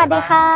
วัสดีค่ะ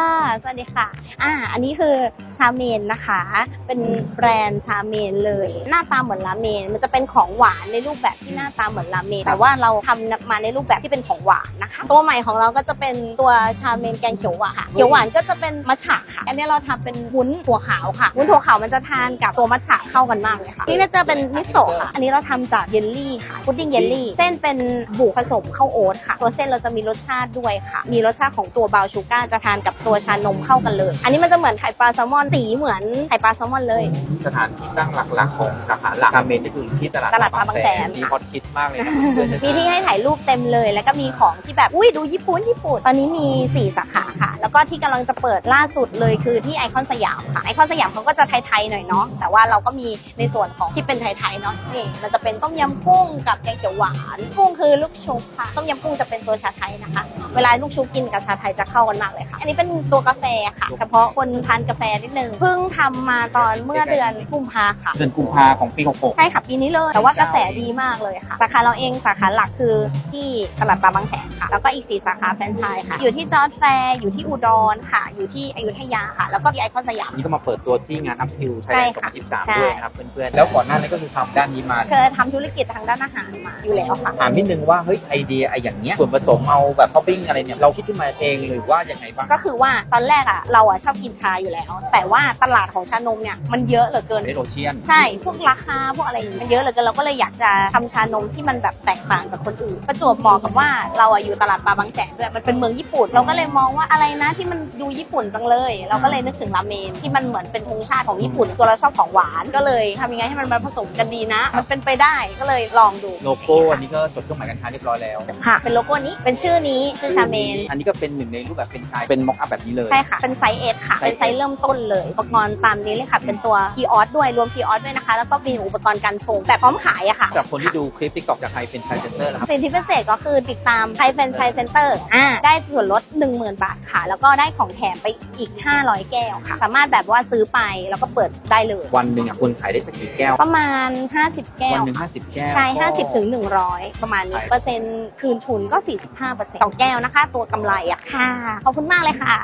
สวัสดีค่ะ อ่า อันนี้คือชาเมนนะคะ เป็นแบรนด์ชาเมนเลย หน้าตาเหมือนราเมน มันจะเป็นของหวานในรูปแบบที่หน้าตาเหมือนราเมน แต่ว่าเราทำมาในรูปแบบที่เป็นของหวานนะคะ ตัวใหม่ของเราก็จะเป็นตัวชาเมนแกงเขียวหวานค่ะ เขียวหวานก็จะเป็นมัชฉะค่ะ อันนี้เราทำเป็นวุ้นถั่วขาวค่ะ วุ้นถั่วขาวมันจะทานกับตัวมัชฉะเข้ากันมากเลยค่ะ นี่ก็จะเป็นมิโซะค่ะ อันนี้เราทำจากเยลลี่ค่ะ พุดดิ้งเยลลี่ เส้นเป็นบุกผสมข้าวโอ๊ตค่ะ ตัวเส้นเราจะมีรสชาติด้วยค่ะ มีรสชาติของตัวบราวน์ชูการ์จะทานกับตัวชานมเข้ากันเลย อันนี้มันจะเหมือนไข่ปลาแซลมอนสีเหมือนไข่ปลาแซลมอนเลย สถานที่ตั้งหลักๆของสาขาหลักคาเมนที่คือที่ตลาดตลาดพระบางแสนที่ฮอตคิดมากเลยนะเพื่อนๆมีที่ให้ถ่ายรูปเต็มเลย แล้วก็มีของที่แบบอุ้ยดูญี่ปุ่นญี่ปุ่น ตอนนี้มี 4 สาขาค่ะ แล้วก็ที่กำลังจะเปิดล่าสุดเลยคือที่ไอคอนสยามค่ะ ไอคอนสยามเขาก็จะไทยๆหน่อยเนาะ แต่ว่าเราก็มีในส่วนของที่เป็นไทยๆเนาะ นี่มันจะเป็นต้มยำกุ้งกับแกงเขียวหวาน กุ้งคือลูกชุบค่ะ ต้มยำกุ้งจะเป็นตัวชาไทยนะคะ เวลาลูกชุบกินกับชาไทยจะเข้ากันมากเลยค่ะ อันนี้เป็นตัวกาแฟค่ะ เฉพาะคนทานกาแฟนิดนึงเพิ่งทำมาตอนเมื่อเดือนกุมภาค่ะ เดือนกุมภาของปี66 ใช่ค่ะปีนี้เลย แต่ว่ากระแสดีมากเลยค่ะ สาขาเราเองสาขาหลักคือที่ตลาดปลาบางแสนค่ะ แล้วก็อีก 4 สาขาแฟรนไชส์ค่ะ อยู่ที่จอร์ดแฟร์อยู่ที่อุดรค่ะ อยู่ที่อยุธยาค่ะ แล้วก็ที่ไอคอนสยาม นี่ก็มาเปิดตัวที่งาน Upskill ไทยใช่แลนด์ค่ะ2023ใช่ด้วยนะครับเพื่อนๆ แล้วก่อนหน้านั้นก็คือทำด้านนี้มา เคยทำธุรกิจทางด้านอาหารมาอยู่แล้วค่ะ ถามนิดนึงว่าเฮ้ยไอเดียไออย่างเนี้ยส่วนผสมเอาแบบท็อปปิ้งอะไรเนี่ยเราคิดขึ้นมาเองหรือว่ายังไงบ้างก็คือว่าตอนแรกอะเราอะชอบกินชาอยู่แล้ว แต่ว่าตลาดของชานมเนี่ยมันเยอะเหลือเกินเรดโอเชียน ใช่พวกราคาพวกอะไรอย่างงี้มันเยอะเหลยกันเราก็เลยอยากจะทำชานมที่มันแบบแตกต่างจากคนอื่น ประจวบเหมาะกับว่าเราอะอยู่ตลาดปลาบางแสนด้วยมันเป็นเมืองญี่ปุ่น เราก็เลยมองว่าอะไรนะที่มันดูญี่ปุ่นจังเลย เราก็เลยนึกถึงราเมนที่มันเหมือนเป็นธงชาติของญี่ปุ่นตัวเราชอบของหวานก็เลยทำยังไงให้มันมาผสมกันดีนะ มันเป็นไปได้ก็เลยลองดูโลโก้อันนี้ก็จดเครื่องหมายการค้าเรียบร้อยแล้วค่ะเป็นโลโก้นี้เป็นชื่อนี้ชื่อชาเมน อันนี้ก็เป็นหนึ่งในรูปแบบเป็นไทยเป็นม็อกอัพแบบนี้เลย ใช่ค่ะ เป็นไซส์เอสค่ะ เป็นไซส์เริ่มต้นเลยอุปกรณ์ตามนี้เลยค่ะ เป็นตัวคีออสด้วยรวมคีออสด้วยนะคะ แล้วก็มีอุปกรณ์การชงแบบพร้อมขายอะค่ะสำหรับคนที่ดูคลิปติ๊กต็อกจากไทยเป็นไทยเซ็นเตอร์นะครับสิทธิพิเศษก็คือติดตามไทยแฟรนไชส์เซ็นเตอร์อ่าได้ส่วนลด 10,000 บาทค่ะ แล้วก็ได้ของแถมไปอีก 500 แก้วค่ะ สามารถแบบว่าซื้อไปแล้วก็เปิดได้เลย วันหนึ่งอะคุณขายได้สักกี่แก้ว ประมาณ 50 แก้วันวหนึ่งห้าสิบแก้ว ใช่ก็50ถึง100 ประมาณนี้ใช่เปอร์เซ็นต์คืนทุนก็ 45%ต่อแก้วนะคะ ตัวกำไรอะค่ะ ขอบคุณมากเลยค่ะ